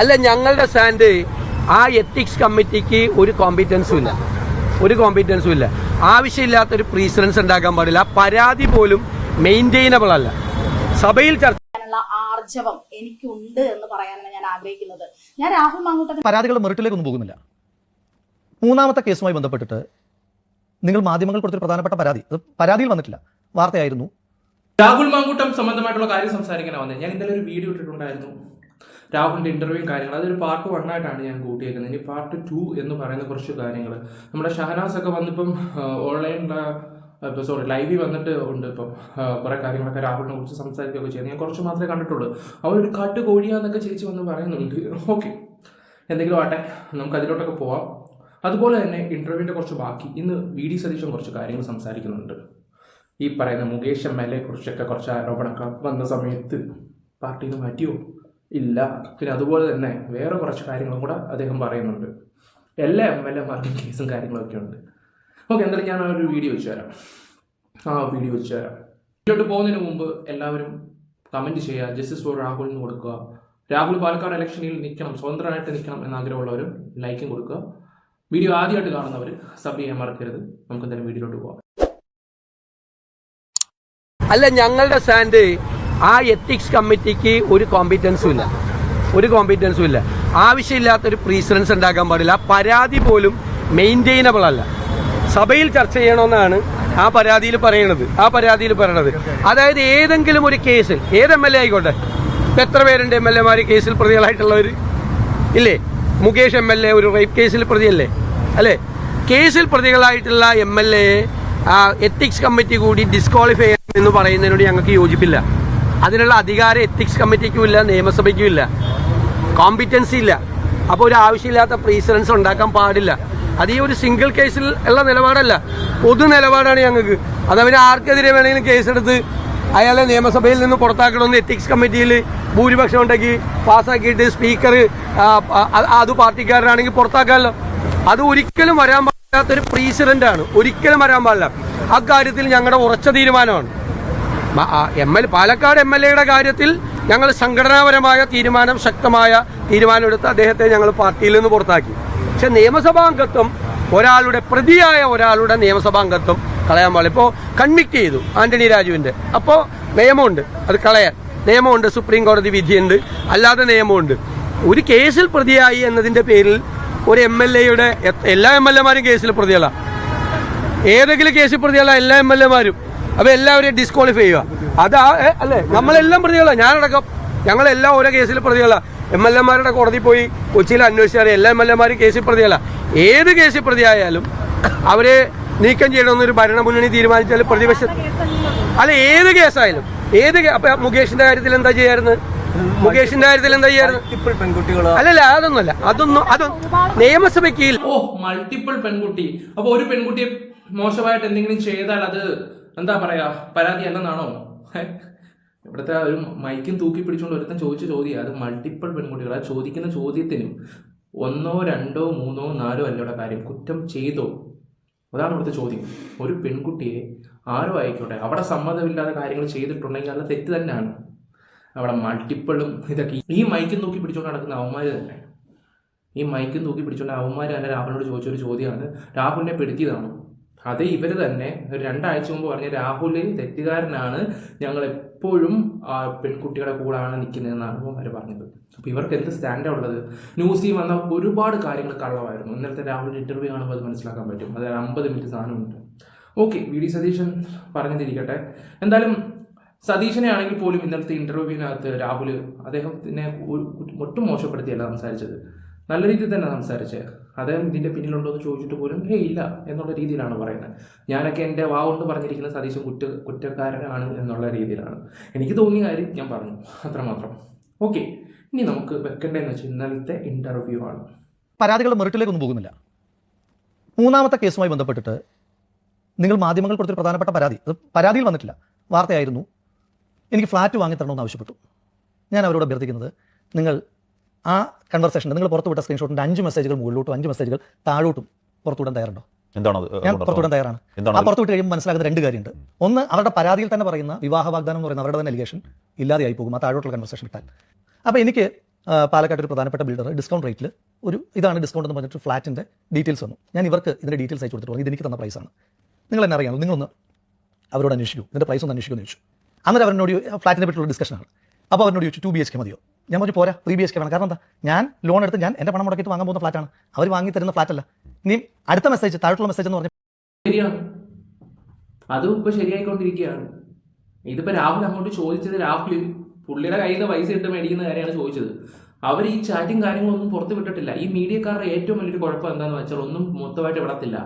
അല്ല ഞങ്ങളുടെ സ്റ്റാൻഡ് ആ എത്തിക്സ് കമ്മിറ്റിക്ക് ഒരു കോമ്പിറ്റൻസും ഇല്ല. ഒരു കോമ്പിറ്റൻസും ഇല്ല. ആവശ്യമില്ലാത്തൊരു പ്രീസിഡൻസ് ഉണ്ടാക്കാൻ പാടില്ല. ആ പരാതി പോലും മെയിന്റെയിനബിൾ അല്ല. സഭയിൽ ചർച്ച ചെയ്യാനുള്ള ആർജവം എനിക്കുണ്ട് എന്ന് പറയാനാണ് ഞാൻ ആഗ്രഹിക്കുന്നത്. ഞാൻ രാഹുൽ മാങ്കൂട്ടത്തിൽ പരാതികൾ മെറിറ്റിലേക്കൊന്നും പോകുന്നില്ല. മൂന്നാമത്തെ കേസുമായി ബന്ധപ്പെട്ടിട്ട് നിങ്ങൾ മാധ്യമങ്ങൾ കൊടുത്തൊരു പ്രധാനപ്പെട്ട പരാതി. അത് പരാതിയിൽ വന്നിട്ടില്ല. വാർത്തയായിരുന്നു. രാഹുൽ മാങ്കൂട്ടം സംബന്ധമായിട്ടുള്ള കാര്യം സംസാരിക്കാനാണ് വന്നത് ഞാൻ ഇന്നലെ ഒരു വീഡിയോ ഇട്ടിട്ടുണ്ടായിരുന്നു. രാഹുലിന്റെ ഇന്റർവ്യൂ കാര്യങ്ങൾ അതൊരു പാർട്ട് വൺ ആയിട്ടാണ് ഞാൻ കൂട്ടിയേക്കുന്നത്. ഇനി പാർട്ട് ടു എന്ന് പറയുന്ന കുറച്ച് കാര്യങ്ങൾ നമ്മുടെ ഷഹനാസ് ഒക്കെ വന്നിപ്പം ഓൺലൈൻ ഇപ്പോൾ സോറി ലൈവിൽ വന്നിട്ട് ഉണ്ട് ഇപ്പം. കുറെ കാര്യങ്ങളൊക്കെ രാഹുലിനെ കുറിച്ച് സംസാരിക്കുകയൊക്കെ ചെയ്യുന്നത് ഞാൻ കുറച്ച് മാത്രമേ കണ്ടിട്ടുള്ളൂ. അവരൊരു കാട്ട് കോഴിയാന്നൊക്കെ ചേച്ചി വന്ന് പറയുന്നുണ്ട്. ഓക്കെ. എന്തെങ്കിലും ആട്ടെ നമുക്ക് അതിലോട്ടൊക്കെ പോവാം. അതുപോലെ തന്നെ ഇന്റർവ്യൂവിന്റെ കുറച്ച് ബാക്കി. ഇന്ന് വി ഡി സതീശൻ കുറച്ച് കാര്യങ്ങൾ സംസാരിക്കുന്നുണ്ട്. ഈ പറയുന്ന മുകേഷ് എം എൽ എ കുറിച്ചൊക്കെ കുറച്ച് ആരോപണമൊക്കെ വന്ന സമയത്ത് പാർട്ടിയിൽ നിന്ന് മാറ്റിയോ? ഇല്ല. പിന്നെ അതുപോലെ തന്നെ വേറെ കുറച്ച് കാര്യങ്ങളും കൂടെ അദ്ദേഹം പറയുന്നുണ്ട്. എല്ലാ എം എൽ എമാർക്കും കേസും കാര്യങ്ങളൊക്കെ ഉണ്ട്. ഓക്കെ എന്തായാലും ഞാൻ ഒരു വീഡിയോ വെച്ച് തരാം ആ വീഡിയോ വെച്ച് തരാം ഇതിലോട്ട് പോകുന്നതിന് മുമ്പ് എല്ലാവരും കമന്റ് ചെയ്യുക. ജസ്റ്റിസ് ഫോർ രാഹുലിന് കൊടുക്കുക. രാഹുൽ പാലക്കാട് ഇലക്ഷനിൽ നിൽക്കണം സ്വതന്ത്രമായിട്ട് നിൽക്കണം എന്നാഗ്രഹമുള്ളവരും ലൈക്കും കൊടുക്കുക. വീഡിയോ ആദ്യമായിട്ട് കാണുന്നവർ സബ് ചെയ്യാൻ മറക്കരുത്. നമുക്ക് എന്തായാലും വീഡിയോയിലോട്ട് പോകാം അല്ല ഞങ്ങളുടെ സ്റ്റാൻഡ് ആ എത്തിക്സ് കമ്മിറ്റിക്ക് ഒരു കോമ്പിറ്റൻസും ഇല്ല. ഒരു കോമ്പിറ്റൻസും ഇല്ല. ആവശ്യമില്ലാത്തൊരു പ്രീസിഡൻസ് ഉണ്ടാക്കാൻ പാടില്ല. ആ പരാതി പോലും മെയിന്റെയിനബിൾ അല്ല. സഭയിൽ ചർച്ച ചെയ്യണമെന്നാണ് ആ പരാതിയിൽ പറയണത്. ആ പരാതിയിൽ പറയണത്. അതായത് ഏതെങ്കിലും ഒരു കേസിൽ ഏത് എം എൽ എ ആയിക്കോട്ടെ? ഇപ്പം എത്ര പേരുണ്ട് എം എൽ എമാർ കേസിൽ പ്രതികളായിട്ടുള്ളവർ ഇല്ലേ? മുകേഷ് എം എൽ എ ഒരു റേപ്പ് കേസിൽ പ്രതിയല്ലേ? അല്ലേ? കേസിൽ പ്രതികളായിട്ടുള്ള M L A ethics committee കൂടി ഡിസ്ക്വാളിഫൈ എന്ന് പറയുന്നതിനോട് ഞങ്ങൾക്ക് യോജിപ്പില്ല. അതിനുള്ള അധികാരം എത്തിക്സ് കമ്മിറ്റിക്കും ഇല്ല നിയമസഭയ്ക്കും ഇല്ല കോമ്പിറ്റൻസി ഇല്ല. അപ്പോൾ ഒരു ആവശ്യമില്ലാത്ത പ്രീസിഡൻസ് ഉണ്ടാക്കാൻ പാടില്ല. അത് ഈ ഒരു സിംഗിൾ കേസിൽ ഉള്ള നിലപാടല്ല. പൊതു നിലപാടാണ് ഞങ്ങൾക്ക്. അതവന് ആർക്കെതിരെ വേണമെങ്കിലും കേസെടുത്ത് അയാളെ നിയമസഭയിൽ നിന്ന് പുറത്താക്കണമെന്ന് എത്തിക്സ് കമ്മിറ്റിയിൽ ഭൂരിപക്ഷം ഉണ്ടെങ്കിൽ പാസ്സാക്കിയിട്ട് സ്പീക്കർ അത് പാർട്ടിക്കാരനാണെങ്കിൽ പുറത്താക്കാമല്ലോ. അത് ഒരിക്കലും വരാൻ പാടില്ലാത്തൊരു പ്രീസിഡന്റ് ആണ്. ഒരിക്കലും വരാൻ പാടില്ല. അക്കാര്യത്തിൽ ഞങ്ങളുടെ ഉറച്ച തീരുമാനമാണ്. M L Palakkad M L എയുടെ കാര്യത്തിൽ ഞങ്ങൾ സംഘടനാപരമായ തീരുമാനം ശക്തമായ തീരുമാനമെടുത്ത് അദ്ദേഹത്തെ ഞങ്ങൾ പാർട്ടിയിൽ നിന്ന് പുറത്താക്കി. പക്ഷെ നിയമസഭാംഗത്വം ഒരാളുടെ പ്രതിയായ ഒരാളുടെ നിയമസഭാംഗത്വം കളയാൻ പാടില്ല. ഇപ്പോൾ കൺവിക്ട് ചെയ്തു ആന്റണി രാജുവിന്റെ. അപ്പോൾ നിയമമുണ്ട് അത് കളയാൻ. നിയമമുണ്ട് സുപ്രീം കോടതി വിധിയുണ്ട് അല്ലാതെ നിയമമുണ്ട്. ഒരു കേസിൽ പ്രതിയായി എന്നതിന്റെ പേരിൽ ഒരു എം എൽ എയുടെ എല്ലാ എം എൽ എമാരും കേസിൽ പ്രതികളാണ് ഏതെങ്കിലും കേസിൽ പ്രതികളാ എല്ലാ എം എൽ എമാരും. അപ്പൊ എല്ലാവരെയും ഡിസ്ക്വാളിഫൈ ചെയ്യുക. അതാ അല്ലെ? നമ്മളെല്ലാം പ്രതികളാണ് ഞാനടക്കം ഞങ്ങളെല്ലാം ഓരോ കേസിൽ പ്രതികളാണ് എം എൽ എമാരുടെ കോടതി പോയി കൊച്ചിയിൽ അന്വേഷിച്ചാൽ എല്ലാ എം എൽ എമാരും കേസിൽ പ്രതികളാ. ഏത് കേസിൽ പ്രതിയായാലും അവരെ നീക്കം ചെയ്യണമെന്നൊരു ഭരണമുന്നണി തീരുമാനിച്ചാൽ പ്രതിപക്ഷ അല്ല ഏത് കേസായാലും ഏത് അപ്പൊ മുകേഷിന്റെ കാര്യത്തിൽ എന്താ ചെയ്യാറുണ്ട് മുകേഷിന്റെ കാര്യത്തിൽ എന്താ ചെയ്യാറുണ്ട് അല്ലല്ല അതൊന്നുമല്ല. അതൊന്നും അതൊന്നും നിയമസഭയ്ക്ക് ഓ മൾട്ടിപ്പിൾ പെൺകുട്ടി. അപ്പൊ ഒരു പെൺകുട്ടിയെ മോശമായിട്ട് എന്തെങ്കിലും ചെയ്താൽ അത് എന്താ പറയാ? പരാതി അല്ലെന്നാണോ? ഇവിടുത്തെ ഒരു മൈക്കും തൂക്കി പിടിച്ചുകൊണ്ട് ഒരുത്തൻ ചോദിച്ച ചോദ്യം അത് മൾട്ടിപ്പിൾ പെൺകുട്ടികൾ ആ ചോദിക്കുന്ന ചോദ്യത്തിനും ഒന്നോ രണ്ടോ മൂന്നോ നാലോ അല്ല ഇവിടെ കാര്യം. കുറ്റം ചെയ്തോ? അതാണ് ഇവിടുത്തെ ചോദ്യം. ഒരു പെൺകുട്ടിയെ ആരോ ആയിക്കോട്ടെ അവിടെ സമ്മതമില്ലാതെ കാര്യങ്ങൾ ചെയ്തിട്ടുണ്ടെങ്കിൽ അത് തെറ്റ് തന്നെയാണ്. അവിടെ മൾട്ടിപ്പിളും ഇതൊക്കെ ഈ മൈക്കും തൂക്കി പിടിച്ചുകൊണ്ട് നടക്കുന്ന അവന്മാർ തന്നെ. ഈ മൈക്കും തൂക്കി പിടിച്ചുകൊണ്ട് അവന്മാർ തന്നെ രാഹുലിനോട് ചോദിച്ചൊരു ചോദ്യമാണ്. രാഹുലിനെ പെടുത്തിയതാണോ? അത് ഇവർ തന്നെ ഒരു രണ്ടാഴ്ച മുമ്പ് പറഞ്ഞ രാഹുൽ തെറ്റുകാരനാണ്. ഞങ്ങൾ എപ്പോഴും ആ പെൺകുട്ടിയുടെ കൂടാണ് നിൽക്കുന്നതെന്നാണ് അവർ പറഞ്ഞത്. അപ്പോൾ ഇവർക്ക് എന്ത് സ്റ്റാൻഡാണ് ഉള്ളത്? ന്യൂസിൽ വന്ന ഒരുപാട് കാര്യങ്ങൾ കള്ളമായിരുന്നു. ഇന്നലത്തെ രാഹുലിന്റെ ഇന്റർവ്യൂ കാണുമ്പോൾ അത് മനസ്സിലാക്കാൻ പറ്റും. അതായത് അമ്പത് മിനിറ്റ് സാധനമുണ്ട്. ഓക്കെ വി ഡി സതീശൻ പറഞ്ഞതിരിക്കട്ടെ എന്തായാലും സതീശനെ ആണെങ്കിൽ പോലും ഇന്നലത്തെ ഇന്റർവ്യൂവിനകത്ത് രാഹുൽ അദ്ദേഹത്തിനെ ഒട്ടും മോശപ്പെടുത്തിയല്ല സംസാരിച്ചത്. നല്ല രീതിയിൽ തന്നെ സംസാരിച്ച്. അദ്ദേഹം ഇതിന്റെ പിന്നിലുണ്ടോ എന്ന് ചോദിച്ചിട്ട് പോലും ഹേ ഇല്ല എന്നുള്ള രീതിയിലാണ് പറയുന്നത്. ഞാനൊക്കെ എന്റെ വാ കൊണ്ട് പറഞ്ഞിരിക്കുന്ന സതീശൻ കുറ്റ കുറ്റക്കാരനാണ് എന്നുള്ള രീതിയിലാണ്. എനിക്ക് തോന്നിയ കാര്യം ഞാൻ പറഞ്ഞു. അത്രമാത്രം. ഓക്കെ. ഇനി നമുക്ക് വെക്കേണ്ടതെന്ന് വെച്ചാൽ ഇന്നലത്തെ ഇന്റർവ്യൂ ആണ്. പരാതികൾ മെറിറ്റിലേക്കൊന്നും പോകുന്നില്ല. മൂന്നാമത്തെ കേസുമായി ബന്ധപ്പെട്ടിട്ട് നിങ്ങൾ മാധ്യമങ്ങൾ കൊടുത്തൊരു പ്രധാനപ്പെട്ട പരാതി. അത് പരാതിയിൽ വന്നിട്ടില്ല. വാർത്തയായിരുന്നു. എനിക്ക് ഫ്ലാറ്റ് വാങ്ങിത്തരണമെന്ന് ആവശ്യപ്പെട്ടു. ഞാൻ അവരോട് അഭ്യർത്ഥിക്കുന്നത് നിങ്ങൾ ആ കൺവെർസേഷൻ നിങ്ങൾ പുറത്തുവിട്ട സ്ക്രീൻഷോട്ടിന്റെ അഞ്ച് മെസ്സേജുകൾ മുകളിലോട്ടും അഞ്ച് മെസ്സേജുകൾ താഴോട്ടും പുറത്തുവിടാൻ തയ്യാറുണ്ടോ? എന്താണ് ഞാൻ പുറത്തുവിടാൻ തയ്യാറാണ്. ആ പുറത്തുവിട്ട് കഴിയുമ്പോൾ മനസ്സിലാകുന്ന രണ്ട് കാര്യമുണ്ട്. ഒന്ന് അവരുടെ പരാതിയിൽ തന്നെ പറയുന്ന വിവാഹ വാഗ്ദാനം എന്ന് പറയുന്ന അവരുടെ തന്നെ അലിഗേഷൻ ഇല്ലാതെയായി പോകും ആ താഴോട്ടുള്ള കൺവെർസേഷൻ ഇട്ടാൽ അപ്പോൾ എനിക്ക് പാലക്കാട് ഒരു പ്രധാനപ്പെട്ട ബിൽഡർ ഡിസ്കൗണ്ട് റേറ്റിൽ ഒരു ഇതാണ് ഡിസ്കൗണ്ട് എന്ന് പറഞ്ഞിട്ട് ഫ്ലാറ്റിന്റെ ഡീറ്റെയിൽസ് വന്നു. ഞാൻ ഇവർക്ക് ഇതിന്റെ ഡീറ്റെയിൽസ് അയച്ചു കൊടുത്തിട്ട് പറഞ്ഞു ഇത് എനിക്ക് തന്ന പ്രൈസാണ് നിങ്ങൾ എന്നെ അറിയാമോ? നിങ്ങളൊന്ന് അവരോട് അന്വേഷിക്കൂ. ഇതിന്റെ പ്രൈസ് ഒന്ന് അന്വേഷിക്കുമെന്ന് ചോദിച്ചു. അന്നേരം അവരോട് ഫ്ലാറ്റിനെ പറ്റിയുള്ള ഡിസ്കഷനാണ് അപ്പോൾ അവരോട് ചോദിച്ചു ടു ബി എച്ച് കെ മതിയോ? ഞാൻ പറഞ്ഞു പോരാ ത്രീ ബി എച്ച് കെ വേണം. കാരണം എന്താ? ഞാൻ ലോൺ എടുത്ത് ഞാൻ എന്റെ പണം മുടക്കിയിട്ട് വാങ്ങാൻ പോകുന്ന ഫ്ലാറ്റാണ് അവർ വാങ്ങി തരുന്ന ഫ്ലാറ്റ് അല്ല. നീ അടുത്ത മെസ്സേജ് താഴോട്ടുള്ള മെസ്സേജ് എന്ന് പറഞ്ഞു അതും ഇപ്പൊ ശരിയായിക്കൊണ്ടിരിക്കുകയാണ്. ഇതിപ്പോ രാഹുൽ അങ്ങോട്ട് ചോദിച്ചത് രാഹുൽ പുള്ളിയുടെ കയ്യിൽ പൈസ ഇട്ട് മേടിക്കുന്ന കാര്യമാണ് ചോദിച്ചത്. അവർ ഈ ചാറ്റും കാര്യങ്ങളൊന്നും പുറത്തു വിട്ടിട്ടില്ല. ഈ മീഡിയക്കാരുടെ ഏറ്റവും വലിയൊരു കുഴപ്പം എന്താണെന്ന് വെച്ചാൽ ഒന്നും മൊത്തമായിട്ട് വിടത്തില്ല.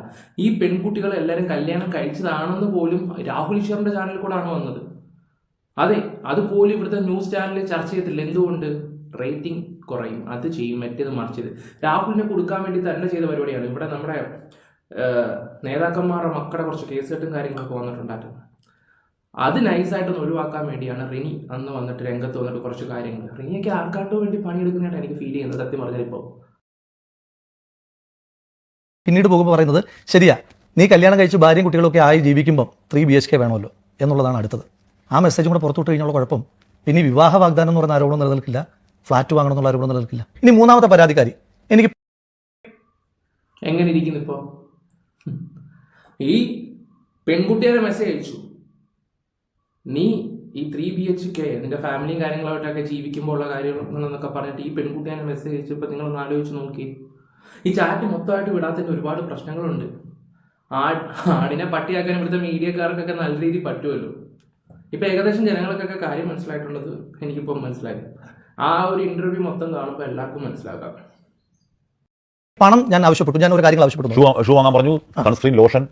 ഈ പെൺകുട്ടികളെ എല്ലാവരും കല്യാണം കഴിച്ചതാണെന്ന് പോലും രാഹുൽ ഈശ്വറിന്റെ ചാനലിൽ കൂടെ ആണ് വന്നത്. അതെ അതുപോലും ഇവിടുത്തെ ന്യൂസ് ചാനലിൽ ചർച്ച ചെയ്തില്ല എന്തുകൊണ്ട്? റേറ്റിംഗ് കുറയും. അത് ചെയ്യും. മറ്റേത് മറിച്ചത് രാഹുലിനെ കൊടുക്കാൻ വേണ്ടി തന്നെ ചെയ്ത പരിപാടിയാണ്. ഇവിടെ നമ്മുടെ നേതാക്കന്മാരുടെ മക്കളുടെ കുറച്ച് കേസ് കെട്ടും കാര്യങ്ങളൊക്കെ വന്നിട്ടുണ്ടായിരുന്നു. അത് നൈസായിട്ടൊന്ന് ഒഴിവാക്കാൻ വേണ്ടിയാണ് റിനി അന്ന് വന്നിട്ട് രംഗത്ത് വന്നിട്ട് കുറച്ച് കാര്യങ്ങൾ. റിനിയൊക്കെ ആർക്കാണ്ടോ വേണ്ടി പണിയെടുക്കുന്നതായിട്ട് എനിക്ക് ഫീൽ ചെയ്യുന്നത് സത്യം പറഞ്ഞാൽ ഇപ്പോൾ പിന്നീട് പോകുമ്പോൾ പറയുന്നത് ശരിയാ നീ കല്യാണം കഴിച്ച് ഭാര്യയും കുട്ടികളൊക്കെ ആയി ജീവിക്കുമ്പോൾ ത്രീ ബി എച്ച് കെ വേണമല്ലോ എന്നുള്ളതാണ് അടുത്തത്. ആ മെസ്സേജ് കൂടെ പുറത്തുവിട്ട് കഴിഞ്ഞുള്ള കുഴപ്പം. ഇനി വിവാഹ വാഗ്ദാനം എന്ന് പറഞ്ഞ ആരോപണം നിലനിൽക്കില്ല. ഫ്ലാറ്റ് വാങ്ങണം എന്നുള്ള ആരോപണം നിലനിൽക്കില്ല. ഇനി മൂന്നാമത്തെ പരാതിക്കാരി. എനിക്ക് എങ്ങനെ ഇരിക്കുന്നു ഇപ്പോൾ ഈ പെൺകുട്ടിയുടെ മെസ്സേജ് അയച്ചു. നീ ഈ ത്രീ ബി എച്ച് കെ നിന്റെ ഫാമിലിയും കാര്യങ്ങളായിട്ടൊക്കെ ജീവിക്കുമ്പോൾ ഉള്ള കാര്യങ്ങളെന്നൊക്കെ പറഞ്ഞിട്ട് ഈ പെൺകുട്ടിയുടെ മെസ്സേജ് അയച്ചപ്പോൾ നിങ്ങളൊന്ന് ആലോചിച്ച് നോക്കി. ഈ ചാറ്റ് മൊത്തമായിട്ട് വിടാത്തതിന് ഒരുപാട് പ്രശ്നങ്ങളുണ്ട്. ആട് ആടിനെ പട്ടിയാക്കാൻ ഇവിടുത്തെ മീഡിയക്കാർക്കൊക്കെ നല്ല രീതിയിൽ പറ്റുമല്ലോ. ഇപ്പൊ ഏകദേശം ജനങ്ങൾക്കൊക്കെ കാര്യം മനസ്സിലായിട്ടുള്ളത് എനിക്കിപ്പം മനസ്സിലായി. ആ ഒരു ഇന്റർവ്യൂ മൊത്തം കാണുമ്പോൾ എല്ലാവർക്കും മനസ്സിലാക്കാം പണം ഞാൻ ആവശ്യപ്പെട്ടു. ഞാൻ ഒരു കാര്യങ്ങൾ ആവശ്യപ്പെട്ടു. ഷൂ വാങ്ങാൻ പറഞ്ഞു. സൺസ്ക്രീൻ ലോഷൻ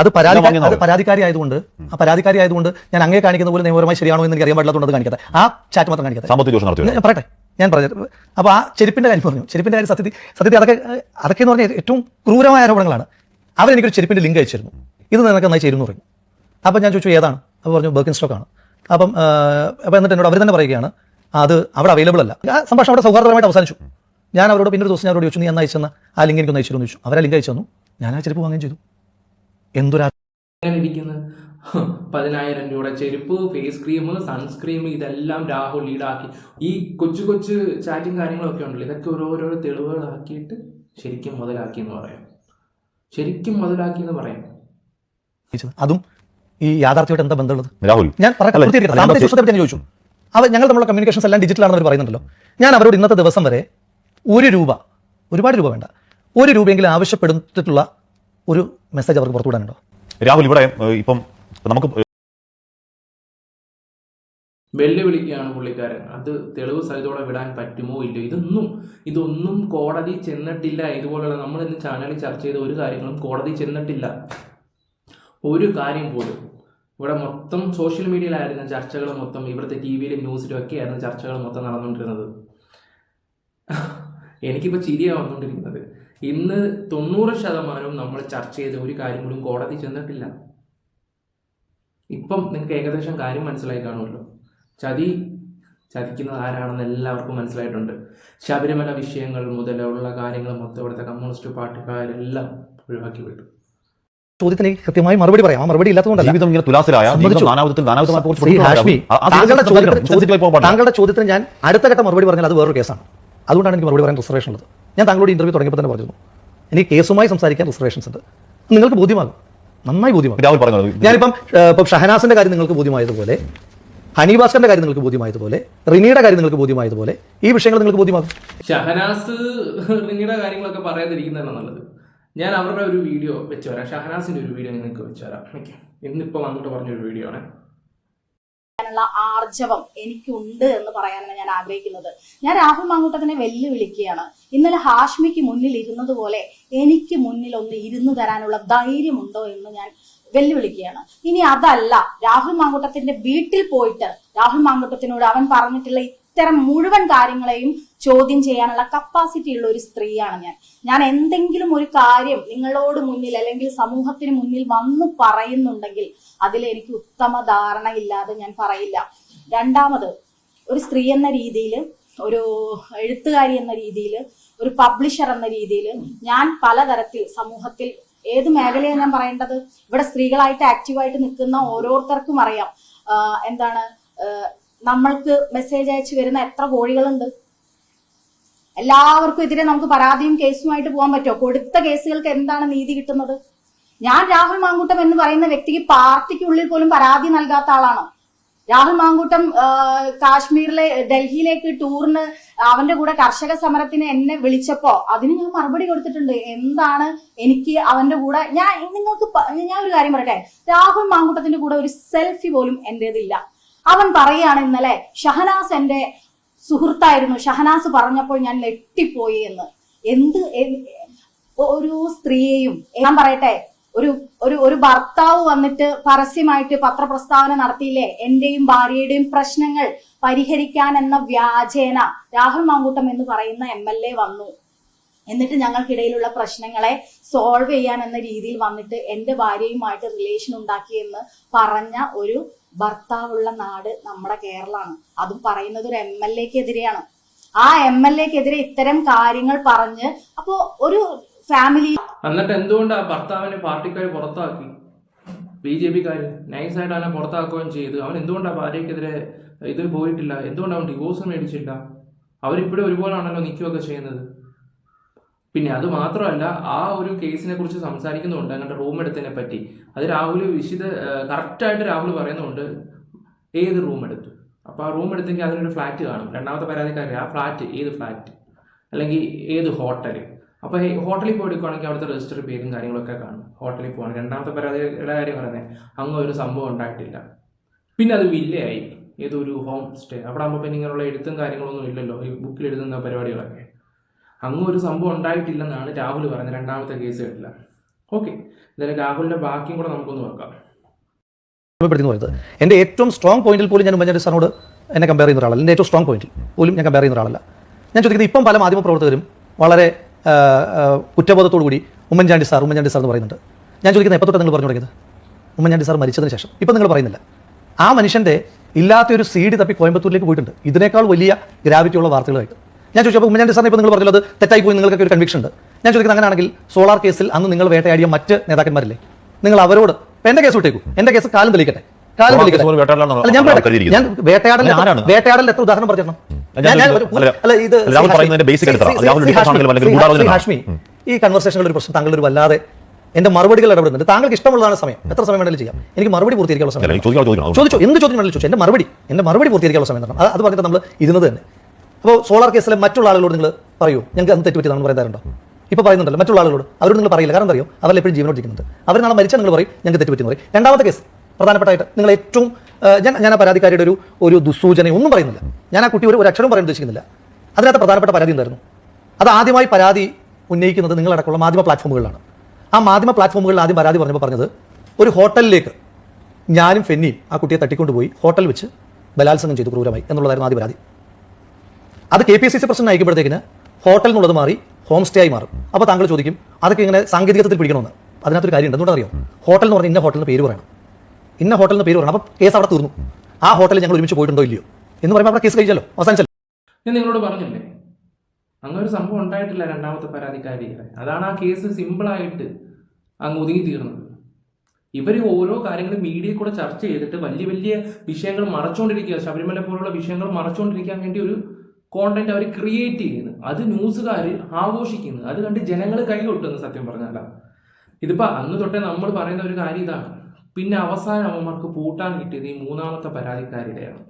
അത് പരാതി അത് പരാതിക്കാരി ആയതുകൊണ്ട് ആ പരാതിക്കാരി ആയതുകൊണ്ട് ഞാൻ അങ്ങേ കാണിക്കുന്ന പോലെ നിയമപരമായി ശരിയാണോ എന്ന് എനിക്ക് അറിയാൻ പാടില്ലാത്തതുകൊണ്ട് അത് കാണിക്കാതെ ആ ചാറ്റ് മാത്രം കാണിക്കാം സാമ്പത്തിക ചൂഷണം നടത്തി ഞാൻ പറയട്ടെ. ഞാൻ പറഞ്ഞു അപ്പോൾ ആ ചെരുപ്പിന്റെ കാര്യം പറഞ്ഞു. ചെരുപ്പിന്റെ കാര്യം സത്യത്തിൽ സത്യത്തിൽ അതൊക്കെ അതൊക്കെ എന്ന് പറഞ്ഞാൽ ഏറ്റവും ക്രൂരമായ ആരോപണങ്ങളാണ്. അവരെനിക്കൊരു ചെരുപ്പിന്റെ ലിങ്ക് അയച്ചിരുന്നു. ഇത് നിനക്ക് നന്നായി ചേരുന്നു പറഞ്ഞു. അപ്പം ഞാൻ ചോദിച്ചു ഏതാണ്? അപ്പോൾ പറഞ്ഞു ബർക്കിൻ സ്റ്റോക്ക് ആണ്. അപ്പം അപ്പോൾ എന്നിട്ട് എന്നോട് അവർ തന്നെ പറയുകയാണ് അത് അവിടെ അവൈലബിൾ അല്ല. ആ സംഭാഷണം അവിടെ സൗഹാർദ്ദമായിട്ട് അവസാനിച്ചു. ഞാൻ അവരോട് പിന്നെ ഒരു ദിവസം ഞാൻ അവരോട് ചോദിച്ചു നീ എന്നാ അയച്ചെന്ന്? ആ ലിങ്ക് എനിക്കൊന്ന് അയച്ചിരുന്നു ചോദിച്ചു. അവരാ ലിങ്ക് അയച്ചു തന്നു. ഞാൻ ആ ചെരുപ്പ് വാങ്ങുകയും ചെയ്തു. എന്തൊരു പതിനായിരം രൂപയുടെ ചെരുപ്പ് ഫേസ് ക്രീം സൺസ്ക്രീം ഇതെല്ലാം രാഹുൽ ഈടാക്കി ഈ കൊച്ചു കൊച്ചു ചാറ്റും കാര്യങ്ങളൊക്കെ ഉണ്ടല്ലോ ഇതൊക്കെ ഓരോരോ തെളിവുകളാക്കിയിട്ട് ശരിക്കും മുതലാക്കി എന്ന് പറയാം. ശരിക്കും മുതലാക്കി എന്ന് പറയാം. അതും ഈ യാഥാർത്ഥ്യമായിട്ട് എന്താ ബന്ധമുള്ളത്? രാഹുൽ. ഞാൻ സാമ്പത്തിക ഞാൻ ചോദിച്ചു. അവർ ഞങ്ങൾ നമ്മുടെ കമ്മ്യൂണിക്കേഷൻസ് എല്ലാം ഡിജിറ്റൽ ആണെന്ന് അവർ പറയുന്നുണ്ടല്ലോ. ഞാൻ അവരോട് ഇന്നത്തെ ദിവസം വരെ ഒരു രൂപ ഒരുപാട് രൂപ വേണ്ട. ഒരു രൂപയെങ്കിലും ആവശ്യപ്പെടുത്തിട്ടുള്ള ഒരു മെസ്സേജ് അവർക്ക് പുറത്തുവിടാനുണ്ടോ രാഹുൽ ഇവിടെ ഇപ്പം നമുക്ക് വെല്ലുവിളിക്കുകയാണ് പുള്ളിക്കാരൻ. അത് തെളിവ് സഹിതോടെ വിടാൻ പറ്റുമോ ഇല്ലയോ? ഇതൊന്നും ഇതൊന്നും കോടതി ചെന്നിട്ടില്ല. ഇതുപോലുള്ള നമ്മൾ ഇന്ന് ചാനലിൽ ചർച്ച ചെയ്ത ഒരു കാര്യങ്ങളും കോടതി ചെന്നിട്ടില്ല. ഒരു കാര്യം പോലും ഇവിടെ മൊത്തം സോഷ്യൽ മീഡിയയിലായിരുന്ന ചർച്ചകൾ മൊത്തം. ഇവിടുത്തെ ടി വിയിലും ന്യൂസിലും ഒക്കെ ആയിരുന്നു ചർച്ചകൾ മൊത്തം നടന്നുകൊണ്ടിരുന്നത്. എനിക്കിപ്പോൾ ചിരിയാണ് വന്നുകൊണ്ടിരിക്കുന്നത്. ഇന്ന് തൊണ്ണൂറ് ശതമാനവും നമ്മൾ ചർച്ച ചെയ്ത ഒരു കാര്യം പോലും കോടതി ചെന്നിട്ടില്ല. ഇപ്പം നിങ്ങൾക്ക് ഏകദേശം കാര്യം മനസ്സിലായി കാണുമല്ലോ. ചതി ചതിക്കുന്നത് ആരാണെന്ന് എല്ലാവർക്കും മനസ്സിലായിട്ടുണ്ട്. ശബരിമല വിഷയങ്ങൾ മുതലുള്ള കാര്യങ്ങൾ മൊത്തം ഇവിടുത്തെ കമ്മ്യൂണിസ്റ്റ് പാർട്ടിക്കാരെല്ലാം ഒഴിവാക്കി വിട്ടു ചോദ്യത്തിന് എനിക്ക് കൃത്യമായി മറുപടി പറയാം. ആ മറുപടി ഇല്ലാത്തതുകൊണ്ടല്ല. ജീവിതം ഇങ്ങനെ തുലാസിലായ താങ്കളുടെ ചോദ്യത്തിന് ഞാൻ അടുത്ത ഘട്ടം മറുപടി പറഞ്ഞാൽ അത് വേറൊരു കേസാണ്. അതുകൊണ്ടാണ് എനിക്ക് മറുപടി പറയാൻ റിസർവേഷൻ ഉള്ളത്. ഞാൻ താങ്കളോട് ഇന്റർവ്യൂ തുടങ്ങിയപ്പോൾ തന്നെ പറഞ്ഞിരുന്നു. എനിക്ക് കേസുമായി സംസാരിക്കാൻ റിസർവേഷൻസ് ഉണ്ട്. നിങ്ങൾക്ക് ബോധ്യമാകും. നന്നായി ബോധ്യമാകും. രാഹുൽ പറഞ്ഞു? ഞാനിപ്പം ഇപ്പം ഷഹനാസിന്റെ കാര്യം നിങ്ങൾക്ക് ബോധ്യമായതുപോലെ ഹണി ഭാസ്കറിന്റെ കാര്യം നിങ്ങൾക്ക് ബോധ്യമായതുപോലെ റിനിയുടെ കാര്യം നിങ്ങൾക്ക് ബോധ്യമായതുപോലെ ഈ വിഷയങ്ങൾ നിങ്ങൾക്ക് ബോധ്യമാകും. ഷഹനാസ് റിനിയുടെ കാര്യങ്ങളൊക്കെ പറയാതിരിക്കുന്നതാണ് നല്ലത്. ഞാൻ അവരുടെ ഒരു വീഡിയോ വെച്ച് വരാം. ഷഹനാസിന്റെ ഒരു വീഡിയോ നിങ്ങൾക്ക് വെച്ച് തരാം ഓക്കെ ഇന്നിപ്പോ വന്നിട്ട് പറഞ്ഞൊരു വീഡിയോ ആണ്. ആർജവം എനിക്കുണ്ട് എന്ന് പറയാനാണ് ഞാൻ ആഗ്രഹിക്കുന്നത്. ഞാൻ രാഹുൽ മാങ്കൂട്ടത്തിനെ വെല്ലുവിളിക്കുകയാണ്. ഇന്നലെ ഹാഷ്മിക്ക് മുന്നിൽ ഇരുന്നത് പോലെ എനിക്ക് മുന്നിൽ ഒന്ന് ഇരുന്നു തരാനുള്ള ധൈര്യമുണ്ടോ എന്ന് ഞാൻ വെല്ലുവിളിക്കുകയാണ്. ഇനി അതല്ല രാഹുൽ മാങ്കൂട്ടത്തിന്റെ വീട്ടിൽ പോയിട്ട് രാഹുൽ മാങ്കൂട്ടത്തിനോട് അവൻ പറഞ്ഞിട്ടുള്ള ഇത്തരം മുഴുവൻ കാര്യങ്ങളെയും ചോദ്യം ചെയ്യാനുള്ള കപ്പാസിറ്റി ഉള്ള ഒരു സ്ത്രീയാണ് ഞാൻ. ഞാൻ എന്തെങ്കിലും ഒരു കാര്യം നിങ്ങളോട് മുന്നിൽ അല്ലെങ്കിൽ സമൂഹത്തിന് മുന്നിൽ വന്നു പറയുന്നുണ്ടെങ്കിൽ അതിൽ എനിക്ക് ഉത്തമ ധാരണയില്ലാതെ ഞാൻ പറയില്ല. രണ്ടാമത് ഒരു സ്ത്രീ എന്ന രീതിയിൽ ഒരു എഴുത്തുകാരി എന്ന രീതിയിൽ ഒരു പബ്ലിഷർ എന്ന രീതിയിൽ ഞാൻ പലതരത്തിൽ സമൂഹത്തിൽ ഏത് മേഖലയാണ് ഞാൻ പറയേണ്ടത്? ഇവിടെ സ്ത്രീകളായിട്ട് ആക്റ്റീവായിട്ട് നിൽക്കുന്ന ഓരോരുത്തർക്കും അറിയാം. എന്താണ് നമ്മൾക്ക് മെസ്സേജ് അയച്ചു വരുന്ന എത്ര കോഴികളുണ്ട്? എല്ലാവർക്കും എതിരെ നമുക്ക് പരാതിയും കേസുമായിട്ട് പോകാൻ പറ്റുമോ? കൊടുത്ത കേസുകൾക്ക് എന്താണ് നീതി കിട്ടുന്നത്? ഞാൻ രാഹുൽ മാങ്കൂട്ടം എന്ന് പറയുന്ന വ്യക്തിക്ക് പാർട്ടിക്കുള്ളിൽ പോലും പരാതി നൽകാത്ത ആളാണോ? രാഹുൽ മാങ്കൂട്ടം കാശ്മീരിലെ ഡൽഹിയിലേക്ക് ടൂറിന് അവന്റെ കൂടെ കർഷക സമരത്തിന് എന്നെ വിളിച്ചപ്പോ അതിന് ഞാൻ മറുപടി കൊടുത്തിട്ടുണ്ട്. എന്താണ് എനിക്ക് അവന്റെ കൂടെ ഞാൻ നിങ്ങൾക്ക് ഞാൻ ഒരു കാര്യം പറയട്ടെ? രാഹുൽ മാങ്കൂട്ടത്തിന്റെ കൂടെ ഒരു സെൽഫി പോലും എന്റേതില്ല. അവൻ പറയാണ് ഇന്നലെ ഷഹനാസ് എന്റെ സുഹൃത്തായിരുന്നു. ഷഹനാസ് പറഞ്ഞപ്പോൾ ഞാൻ ലെട്ടിപ്പോയി എന്ന്. എന്ത് ഒരു സ്ത്രീയെയും ഞാൻ പറയട്ടെ ഒരു ഒരു ഒരു ഭർത്താവ് വന്നിട്ട് പരസ്യമായിട്ട് പത്രപ്രസ്താവന നടത്തിയില്ലേ? എന്റെയും ഭാര്യയുടെയും പ്രശ്നങ്ങൾ പരിഹരിക്കാൻ എന്ന വ്യാജേന രാഹുൽ മാങ്കൂട്ടം എന്ന് പറയുന്ന എം എൽ എ വന്നു. എന്നിട്ട് ഞങ്ങൾക്കിടയിലുള്ള പ്രശ്നങ്ങളെ സോൾവ് ചെയ്യാൻ എന്ന രീതിയിൽ വന്നിട്ട് എന്റെ ഭാര്യയുമായിട്ട് റിലേഷൻ ഉണ്ടാക്കിയെന്ന് പറഞ്ഞ ഒരു ഭർത്താവുള്ള നാട് നമ്മുടെ കേരളമാണ്. അതും പറയുന്നത് ഒരു എം എൽ എക്കെതിരെയാണ്. ആ എം എൽ എക്കെതിരെ ഇത്തരം കാര്യങ്ങൾ പറഞ്ഞ് അപ്പോ ഒരു ഫാമിലി എന്നിട്ട് എന്തുകൊണ്ട് ആ ഭർത്താവിനെ പാർട്ടിക്കാർ പുറത്താക്കി? ബി ജെ പിക്കാര് നൈസായിട്ട് അവനെ പുറത്താക്കുകയും ചെയ്തു. അവൻ എന്തുകൊണ്ട് ആ ഭാര്യക്കെതിരെ ഇത് പോയിട്ടില്ല? എന്തുകൊണ്ട് അവൻ ഡിവോഴ്സ് മേടിച്ചില്ല? അവരിപ്പോഴും ഒരുപോലാണല്ലോ നിൽക്കുകയൊക്കെ ചെയ്യുന്നത്. പിന്നെ അത് മാത്രമല്ല ആ ഒരു കേസിനെ കുറിച്ച് സംസാരിക്കുന്നുണ്ട് അങ്ങനത്തെ റൂം എടുത്തതിനെ പറ്റി. അത് രാഹുൽ വിശദ കറക്റ്റായിട്ട് രാഹുൽ പറയുന്നുണ്ട് ഏത് റൂം എടുത്തു? അപ്പോൾ ആ റൂം എടുത്തെങ്കിൽ അതിനൊരു ഫ്ലാറ്റ് കാണും. രണ്ടാമത്തെ പരാതിക്കാരി ആ ഫ്ലാറ്റ് ഏത് ഫ്ലാറ്റ് അല്ലെങ്കിൽ ഏത് ഹോട്ടൽ അപ്പോൾ ഹോട്ടലിൽ പോയി എടുക്കുകയാണെങ്കിൽ അവിടുത്തെ രജിസ്റ്റർ പേരും കാര്യങ്ങളൊക്കെ കാണും. ഹോട്ടലിൽ പോകണം രണ്ടാമത്തെ പരാതിയുടെ കാര്യം പറയുന്നത് അങ്ങ് ഒരു സംഭവം ഉണ്ടായിട്ടില്ല. പിന്നെ അത് വില്ലയായി. ഏതൊരു ഹോം സ്റ്റേ അവിടെ ആകുമ്പോൾ പിന്നെ ഇങ്ങനെയുള്ള എഴുത്തും കാര്യങ്ങളൊന്നും ഇല്ലല്ലോ. ഈ ബുക്കിൽ എഴുതുന്ന പരിപാടികളൊക്കെ. അങ്ങ് ഒരു സംഭവം ഉണ്ടായിട്ടില്ലെന്നാണ് രാഹുൽ പറഞ്ഞത് രണ്ടാമത്തെ കേസ് കേട്ടില്ല ഓക്കെ എന്തായാലും രാഹുലിന്റെ ബാക്കിയും കൂടെ നമുക്കൊന്ന് നോക്കാം എന്റെ ഏറ്റവും സ്ട്രോങ് പോയിന്റിൽ പോലും ഞാൻ ഉമ്മൻചാണ്ടി സാറിനോട് എന്നെ കമ്പയർ ചെയ്യുന്ന ഒരാളല്ല. എന്റെ ഏറ്റവും സ്ട്രോങ് പോയിന്റിൽ പോലും ഞാൻ കമ്പയർ ചെയ്യുന്ന ഒരാളല്ല. ഞാൻ ചോദിക്കുന്നത് ഇപ്പം പല മാധ്യമപ്രവർത്തകരും വളരെ കുറ്റബോധത്തോടു കൂടി ഉമ്മൻചാണ്ടി സാർ ഉമ്മൻചാണ്ടി സാർ എന്ന് പറയുന്നുണ്ട്. ഞാൻ ചോദിക്കുന്നത് എപ്പോൾ തൊട്ട് നിങ്ങൾ പറഞ്ഞു തുടങ്ങിയത്? ഉമ്മൻചാണ്ടി സാർ മരിച്ചതിന് ശേഷം. ഇപ്പം നിങ്ങൾ പറയുന്നില്ല. ആ മനുഷ്യന്റെ ഇല്ലാത്തൊരു സീഡ് തപ്പി കോയമ്പത്തൂരിലേക്ക് പോയിട്ടുണ്ട്. ഇതിനേക്കാൾ വലിയ ഗ്രാവിറ്റിയുള്ള വാർത്തകളായിട്ട്. ഞാൻ ചോദിച്ചു അപ്പോൾ ഉമ്മൻചാണ്ടി സാറിന് ഇപ്പോൾ നിങ്ങൾ പറഞ്ഞത് തെറ്റായി പോയി നിങ്ങൾക്കൊക്കെ ഒരു കൺവിക്ഷൻ ഉണ്ട്. ഞാൻ ചോദിക്കുന്നത് അങ്ങനെയാണെങ്കിൽ സോളാർ കേസിൽ അന്ന് നിങ്ങൾ വേട്ടയാടിയ മറ്റ് നേതാക്കന്മാരില്ലേ? നിങ്ങൾ അവരോട് എന്റെ കേസ് വിട്ടേക്കൂ. എന്റെ കേസ് കാലം തെളിയിക്കട്ടെ. കാലം തെളിയിക്കട്ടെ. ഞാൻ. ഞാൻ വേട്ടയാടൽ? വേട്ടയാടൽ എത്ര ഉദാഹരണം പറഞ്ഞു അല്ല, ഇത് ഹാഷ്മി, ഈ കൺവെർസേഷനിൽ ഒരു പ്രശ്നം. താങ്കളുടെ ഒരു വല്ലാതെ എന്റെ മറുപടികൾ ഇടപെടുന്നുണ്ട്. താങ്കൾക്ക് ഇഷ്ടമുള്ളതാണ് സമയം. എത്ര സമയം വേണമെങ്കിലും ചെയ്യാം. എനിക്ക് മറുപടി പൂർത്തീകരിക്കാനുള്ള സമയം ചോദിച്ചു? എന്ത് ചോദ്യം വേണമെങ്കിലും ചോദിച്ചു? എന്റെ മറുപടി എന്റെ മറുപടി പൂർത്തീകരിക്കാനുള്ള സമയം തരണം. അത് അത് പറഞ്ഞിട്ട് നമ്മൾ ഇരുന്നത് തന്നെ. അപ്പോൾ സോളാർ കേസിലെ മറ്റുള്ള ആളുകളോട് നിങ്ങൾ പറയൂ. ഞങ്ങൾക്ക് അന്ന് തെറ്റുപറ്റിയതാണെന്ന് പറയാറുണ്ടോ ഇപ്പോൾ പറയുന്നുണ്ടല്ലോ മറ്റുള്ള ആളുകളോട്. അവരോട് നിങ്ങൾ പറയില്ല. കാരണം അറിയോ അവരെ എപ്പോഴും ജീവനോട്ടിരിക്കുന്നുണ്ട് അവർ നാളെ മരിച്ചാൽ നിങ്ങൾ പറയും ഞങ്ങൾക്ക് തെറ്റുപറ്റി? എന്ന് പറയും. രണ്ടാമത്തെ കേസ് പ്രധാനപ്പെട്ടായിട്ട് നിങ്ങൾ ഏറ്റവും ഞാൻ ഞാൻ ആ പരാതിക്കാരിയുടെ ഒരു ഒരു ദുസ്സൂചന ഒന്നും പറയുന്നില്ല. ഞാൻ ആ കുട്ടി ഒരു അക്ഷരം പറയാൻ ഉദ്ദേശിക്കുന്നില്ല. അതിനകത്ത് പ്രധാനപ്പെട്ട പരാതി ഉണ്ടായിരുന്നു അത് ആദ്യമായി പരാതി ഉന്നയിക്കുന്നത് നിങ്ങളടക്കമുള്ള മാധ്യമ പ്ലാറ്റ്ഫോമുകളിലാണ്. ആ മാധ്യമ പ്ലാറ്റ്ഫോമുകളിൽ ആദ്യം പരാതി പറഞ്ഞപ്പോൾ പറഞ്ഞത് ഒരു ഹോട്ടലിലേക്ക് ഞാനും ഫെന്നിയും ആ കുട്ടിയെ തട്ടിക്കൊണ്ടുപോയി ഹോട്ടൽ വെച്ച് ബലാത്സംഗം ചെയ്തു ക്രൂരമായി എന്നുള്ളതായിരുന്നു ആദ്യ പരാതി. അത് K P C C president അയക്കുമ്പോഴത്തേക്കിന് hotel എന്നുള്ളത് മാറി ഹോം സ്റ്റേ ആയി മാറും. അപ്പോൾ താങ്കൾ ചോദിക്കും അതൊക്കെ ഇങ്ങനെ സാങ്കേതികത്തിൽ പിടിക്കണമെന്ന്. അതിനകത്തൊരു കാര്യമുണ്ട് എന്തുകൊണ്ട് അറിയോ? ഹോട്ടൽ എന്ന് പറഞ്ഞാൽ ഇന്ന ഹോട്ടലിന് പേര് പറയണം. ഇന്ന ഹോട്ടലിന് പേര് പറയണം. അപ്പോൾ കേസ് അവിടെ തീർന്നു. ആ ഹോട്ടലിൽ ഞങ്ങൾ ഒരുമിച്ച് പോയിട്ടുണ്ടോ ഇല്ലയോ? എന്ന് പറയുമ്പോൾ അവിടെ കേസ് കഴിച്ചല്ലോ അവസാനിച്ചല്ലോ. ഞാൻ നിങ്ങളോട് പറഞ്ഞില്ലേ? അങ്ങനെ ഒരു സംഭവം ഉണ്ടായിട്ടില്ല രണ്ടാമത്തെ പരാതിക്കാരിയുടെ. അതാണ് ആ കേസ് സിമ്പിളായിട്ട് അങ്ങ് ഒതുങ്ങി തീർന്നത്. ഇവർ ഓരോ കാര്യങ്ങളും മീഡിയയിൽ കൂടെ ചർച്ച ചെയ്തിട്ട് വലിയ വലിയ വിഷയങ്ങൾ മറച്ചുകൊണ്ടിരിക്കുക. ശബരിമല പോലുള്ള വിഷയങ്ങൾ മറച്ചുകൊണ്ടിരിക്കാൻ വേണ്ടി ഒരു കോണ്ടന്റ് അവർ ക്രിയേറ്റ് ചെയ്യുന്നു. അത് ന്യൂസുകാർ ആഘോഷിക്കുന്നു. അത് കണ്ട് ജനങ്ങൾ കൈകൊട്ടുന്നു സത്യം പറഞ്ഞല്ല ഇതിപ്പോ അന്ന് തൊട്ടേ നമ്മൾ പറയുന്ന ഒരു കാര്യം ഇതാണ്. പിന്നെ അവസാനം അവന്മാർക്ക് പൂട്ടാൻ കിട്ടിയത് ഈ മൂന്നാമത്തെ പരാതിക്കാരിയുടെയാണ്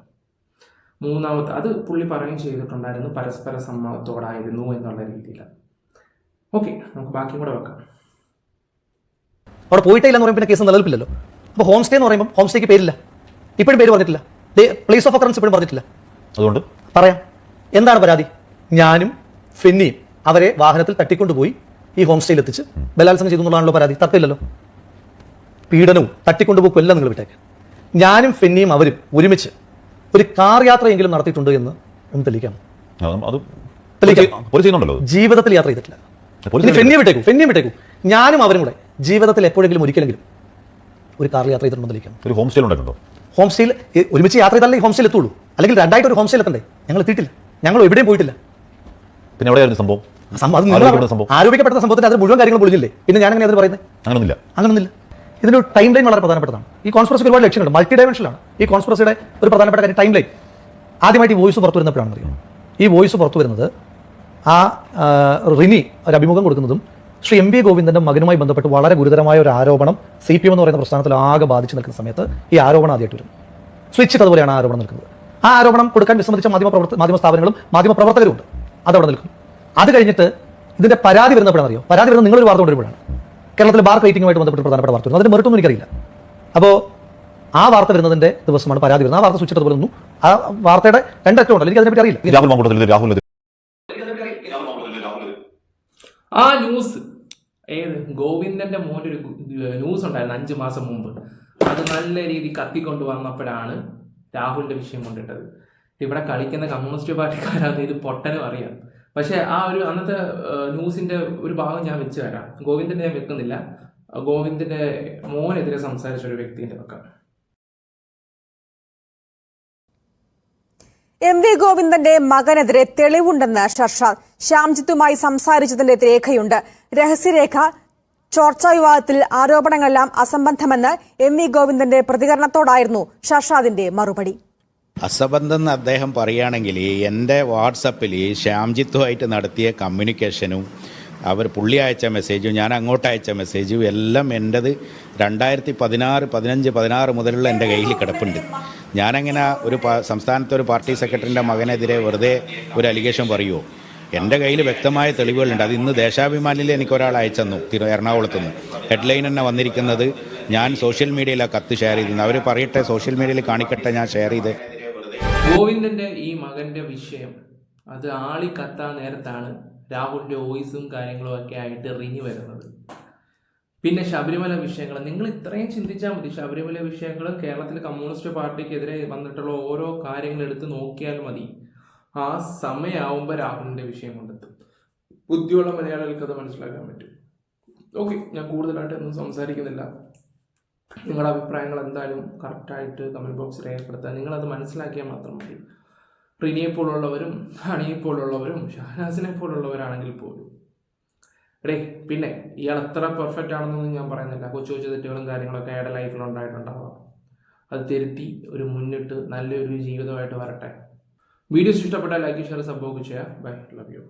മൂന്നാമത്തെ അത് പുള്ളി പറയുകയും ചെയ്തിട്ടുണ്ടായിരുന്നു പരസ്പര സമ്മതത്തോടായിരുന്നു എന്നുള്ള രീതിയിൽ ഓക്കെ നമുക്ക് ബാക്കി കൂടെ വെക്കാം. അവിടെ പോയിട്ടില്ല എന്ന് പറയുമ്പോൾ പിന്നെ കേസ് നിലനിൽപ്പില്ലല്ലോ. അപ്പോൾ ഹോം സ്റ്റേ എന്ന് പറയുമ്പോൾ ഹോം സ്റ്റേക്ക് പേരില്ല. ഇപ്പോഴും പേര് പറഞ്ഞിട്ടില്ല. പ്ലേസ് ഓഫ് അക്കറൻസ് ഇപ്പോഴും പറഞ്ഞിട്ടില്ല. അതുകൊണ്ട്? പറയാം. എന്താണ് പരാതി? ഞാനും ഫെന്നിയും അവരെ വാഹനത്തിൽ തട്ടിക്കൊണ്ടുപോയി ഈ ഹോം സ്റ്റേയിൽ എത്തിച്ച് ബലാത്സംഗം ചെയ്തു എന്നുള്ളതാണല്ലോ പരാതി. തർക്കമില്ലല്ലോ. പീഡനവും തട്ടിക്കൊണ്ടുപോയി കൊല്ലം നിങ്ങൾ വിട്ടേക്ക്. ഞാനും ഫെന്നിയും അവരും ഒരുമിച്ച് ഒരു കാർ യാത്രയെങ്കിലും നടത്തിയിട്ടുണ്ട് എന്ന് ഒന്ന് തെളിയിക്കാം. ജീവിതത്തിൽ യാത്ര ചെയ്തിട്ടില്ല. ഫെന്നിയും വിട്ടേക്കും ഫെന്നിയെ വിട്ടേക്കും. ഞാനും അവരും കൂടെ ജീവിതത്തിൽ എപ്പോഴെങ്കിലും ഒരിക്കലെങ്കിലും ഒരു കാർ യാത്ര ചെയ്തിട്ടുണ്ടോ തെളിയിക്കാം. ഒരു ഹോം സ്റ്റേ ഉണ്ടായിട്ടുണ്ടോ ഹോം സ്റ്റേയിൽ ഒരുമിച്ച് യാത്ര ചെയ്താലേ ഹോം സ്റ്റേയിൽ എത്തുള്ളൂ. അല്ലെങ്കിൽ രണ്ടായിട്ട് ഒരു ഹോം സ്റ്റേയിൽ എത്തണ്ടേ? ഞങ്ങൾ എത്തിയിട്ടില്ല. ഞങ്ങൾ എവിടെയും പോയിട്ടില്ല. പിന്നെ എവിടെയായിരുന്നു സംഭവം? അത് നിങ്ങൾ ആരോപിക്കപ്പെട്ട സംഭവം? ആരോപിക്കപ്പെട്ട സംഭവത്തിന്റെ അത് മുഴുവൻ കാര്യങ്ങൾ പൊളിഞ്ഞില്ലേ പിന്നെ ഞാൻ അങ്ങനെ അതിന് പറയുന്നത് അങ്ങനൊന്നുമില്ല. അങ്ങനൊന്നുമില്ല. ഇതിന്റെ ഒരു ടൈം ലൈൻ വളരെ പ്രധാനപ്പെട്ടതാണ്. ഈ കോൺസ്പ്രസ് ഒരുപാട് ലക്ഷ്യങ്ങളുണ്ട്. മൾട്ടി ഡയമെൻഷനാണ് ഈ കോൺസ്പ്രസിയുടെ ഒരു പ്രധാനപ്പെട്ട കാര്യം ടൈം ലൈൻ ആദ്യമായിട്ട് ഈ വോയിസ് പുറത്തു വരുന്നപ്പോഴാണ് അറിയാം ഈ വോയിസ് പുറത്തു വരുന്നത് ആ റിനി ഒരു അഭിമുഖം കൊടുക്കുന്നതും ശ്രീ എം വി ഗോവിന്ദന്റെ മകനുമായി ബന്ധപ്പെട്ട് വളരെ ഗുരുതരമായ ഒരു ആരോപണം സി പി എം എന്ന് പറയുന്ന പ്രസ്ഥാനത്തിൽ ആകെ ബാധിച്ചു നിൽക്കുന്ന സമയത്ത് ഈ ആരോപണം ആദ്യമായിട്ട് വരും. സ്വിച്ച് അതുപോലെയാണ് ആരോപണം നിൽക്കുന്നത്. ആ ആരോപണം കൊടുക്കാൻ വിസമ്മതിച്ച മാധ്യമ പ്രവർത്ത മാധ്യമ സ്ഥാപനങ്ങളും മാധ്യമ പ്രവർത്തകരും ഉണ്ട്. അതവിടെ നിൽക്കും. അത് കഴിഞ്ഞിട്ട് ഇതിന്റെ പരാതി വരുന്നപ്പോഴാണ് അറിയോ പരാതി വരുന്നത് നിങ്ങളൊരു വാർത്ത കൊണ്ടുവരുമ്പോഴാണ് കേരളത്തിൽ ബാർ റേറ്റിംഗുമായിട്ട് ബന്ധപ്പെട്ട് പ്രധാനപ്പെട്ട വാർത്ത വരുന്നത് അതിന്റെ മെറിറ്റൊന്നും എനിക്കറിയില്ല. അപ്പോൾ ആ വാർത്ത വരുന്നതിന്റെ ദിവസമാണ് പരാതി വരുന്നത്. ആ വാർത്ത സൂക്ഷിച്ചത് പോലെ ആ വാർത്തയുടെ രണ്ടറ്റം ഉണ്ടല്ലോ. എനിക്ക് അതിനെപ്പറ്റി അറിയില്ല. രാഹുൽ മാങ്കൂട്ടത്തിൽ രാഹുൽ ആ ന്യൂസ്. ഏത്? ഗോവിന്ദന്റെ മോന്റെ ഒരു ന്യൂസ് ഉണ്ടായിരുന്നു അഞ്ച് മാസം മുമ്പ്. അത് നല്ല രീതി കത്തിക്കൊണ്ട് വന്നപ്പോഴാണ് രാഹുലിന്റെ വിഷയം കൊണ്ടിട്ടത്. ഇവിടെ കളിക്കുന്ന കമ്മ്യൂണിസ്റ്റ് പാർട്ടിക്കാരാണ് ഇത് പൊട്ടനും അറിയാം. പക്ഷെ ആ ഒരു അന്നത്തെ ന്യൂസിന്റെ ഒരു ഭാഗം ഞാൻ വെച്ച് തരാം. ഗോവിന്ദന്റെ ഞാൻ വെക്കുന്നില്ല. ഗോവിന്ദന്റെ മോനെതിരെ സംസാരിച്ച ഒരു വ്യക്തിന്റെ വെക്കാം എം വി ഗോവിന്ദന്റെ മകനെതിരെ തെളിവുണ്ടെന്ന് ഷർഷാദ് ശ്യാംജിത്തുമായി സംസാരിച്ചതിന്റെ രേഖയുണ്ട്. രഹസ്യരേഖ ചോർച്ചാ വിവാദത്തിൽ ആരോപണങ്ങളെല്ലാം അസംബന്ധമെന്ന് എം വി ഗോവിന്ദന്റെ പ്രതികരണത്തോടായിരുന്നു ഷർഷാദിന്റെ മറുപടി. അസബന്ധം അദ്ദേഹം പറയുകയാണെങ്കിൽ എന്റെ വാട്സപ്പിൽ ശ്യാംജിത്തുമായിട്ട് നടത്തിയ കമ്മ്യൂണിക്കേഷനും അവർ പുള്ളി അയച്ച മെസ്സേജും ഞാൻ അങ്ങോട്ട് അയച്ച മെസ്സേജും എല്ലാം എന്റെത് രണ്ടായിരത്തി പതിനാറ് പതിനഞ്ച് പതിനാറ് മുതലുള്ള എന്റെ കയ്യിൽ കിടപ്പുണ്ട്. ഞാനങ്ങനെ ഒരു സംസ്ഥാനത്തെ ഒരു പാർട്ടി സെക്രട്ടറിന്റെ മകനെതിരെ വെറുതെ ഒരു അലിഗേഷൻ പറയുമോ എന്റെ കയ്യിൽ വ്യക്തമായ തെളിവുകളുണ്ട്. അത് ഇന്ന് ദേശാഭിമാനിൽ എനിക്ക് ഒരാൾ അയച്ചെന്നു തിരു എറണാകുളത്ത് നിന്ന്. ഹെഡ്ലൈൻ തന്നെ വന്നിരിക്കുന്നത് ഞാൻ സോഷ്യൽ മീഡിയയിലാണ് കത്ത് ഷെയർ ചെയ്തിരുന്നത്. അവർ പറയട്ടെ സോഷ്യൽ മീഡിയയിൽ കാണിക്കട്ടെ ഞാൻ ഷെയർ ചെയ്ത്. ഗോവിന്ദന്റെ ഈ മകന്റെ വിഷയം അത് ആളി കത്താൻ നേരത്താണ് രാഹുലിന്റെ വോയിസും കാര്യങ്ങളും ഒക്കെ ആയിട്ട് ഇറങ്ങി വരുന്നത്. പിന്നെ ശബരിമല വിഷയങ്ങൾ. നിങ്ങൾ ഇത്രയും ചിന്തിച്ചാൽ മതി. ശബരിമല വിഷയങ്ങൾ കേരളത്തിലെ കമ്മ്യൂണിസ്റ്റ് പാർട്ടിക്കെതിരെ വന്നിട്ടുള്ള ഓരോ കാര്യങ്ങൾ എടുത്ത് നോക്കിയാൽ മതി. ആ സമയമാവുമ്പോൾ രാഹുലിന്റെ വിഷയം കൊണ്ടെത്തും. ബുദ്ധിയുള്ള മലയാളികൾക്ക് അത് മനസ്സിലാക്കാൻ പറ്റും. ഓക്കെ ഞാൻ കൂടുതലായിട്ട് ഒന്നും സംസാരിക്കുന്നില്ല. നിങ്ങളുടെ അഭിപ്രായങ്ങൾ എന്തായാലും കറക്റ്റായിട്ട് കമന്റ് ബോക്സിൽ രേഖപ്പെടുത്തുക. നിങ്ങളത് മനസ്സിലാക്കിയാൽ മാത്രം മതി. റിനിയെ പോലുള്ളവരും ഹണിയെ പോലുള്ളവരും ഷഹനാസിനെ പോലുള്ളവരാണെങ്കിൽ പോലും. എടേ പിന്നെ ഇയാൾ എത്ര പെർഫെക്റ്റ് ആണെന്നൊന്നും ഞാൻ പറയുന്നില്ല. കൊച്ചു കൊച്ചു തെറ്റുകളും കാര്യങ്ങളൊക്കെ അയാളുടെ ലൈഫിൽ ഉണ്ടായിട്ടുണ്ടാവാം. അത് തിരുത്തി ഒരു മുന്നിട്ട് നല്ലൊരു ജീവിതമായിട്ട് വരട്ടെ. വീഡിയോസ് ഇഷ്ടപ്പെട്ടാൽ ലൈക്ക് ഷെയർ സംഭവം ചെയ്യുക ബൈ ലവ് യു